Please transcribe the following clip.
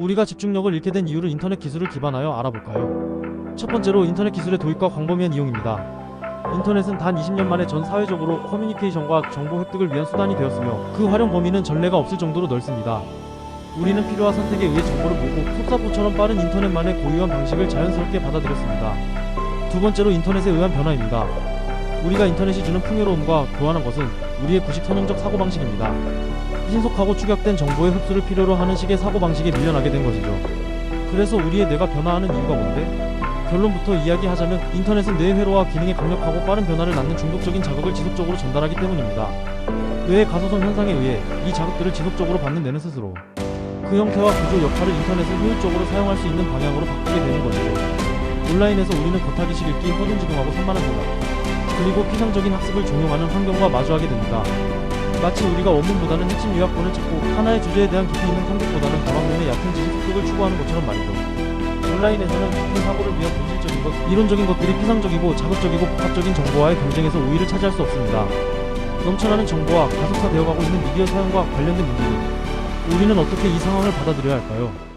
우리가 집중력을 잃게 된 이유를 인터넷 기술을 기반하여 알아볼까요? 첫 번째로 인터넷 기술의 도입과 광범위한 이용입니다. 인터넷은 단 20년 만에 전 사회적으로 커뮤니케이션과 정보 획득을 위한 수단이 되었으며 그 활용 범위는 전례가 없을 정도로 넓습니다. 우리는 필요와 선택에 의해 정보를 모으고 속사포처럼 빠른 인터넷만의 고유한 방식을 자연스럽게 받아들였습니다. 두 번째로 인터넷에 의한 변화입니다. 우리가 인터넷이 주는 풍요로움과 교환한 것은 우리의 구식 선형적 사고방식입니다. 신속하고 축약된 정보의 흡수를 필요로 하는 식의 사고방식에 밀려나게 된 것이죠. 그래서 우리의 뇌가 변화하는 이유가 뭔데? 결론부터 이야기하자면 인터넷은 뇌의 회로와 기능에 강력하고 빠른 변화를 낳는 중독적인 자극을 지속적으로 전달하기 때문입니다. 뇌의 가소성 현상에 의해 이 자극들을 지속적으로 받는 뇌는 스스로 그 형태와 구조 역할을 인터넷을 효율적으로 사용할 수 있는 방향으로 바꾸게 되는 것이죠. 온라인에서 우리는 겉하기식 읽기, 허둥지둥하고 산만한 생각, 그리고 피상적인 학습을 종용하는 환경과 마주하게 됩니다. 마치 우리가 원문보다는 핵심 요약본을 찾고 하나의 주제에 대한 깊이 있는 탐구보다는 다방면의 얕은 지식 습득을 추구하는 것처럼 말이죠. 온라인에서는 깊은 사고를 위한 본질적인 것, 이론적인 것들이 피상적이고 자극적이고 복합적인 정보와의 경쟁에서 우위를 차지할 수 없습니다. 넘쳐나는 정보와 가속화되어가고 있는 미디어 사용과 관련된 문제들, 우리는 어떻게 이 상황을 받아들여야 할까요?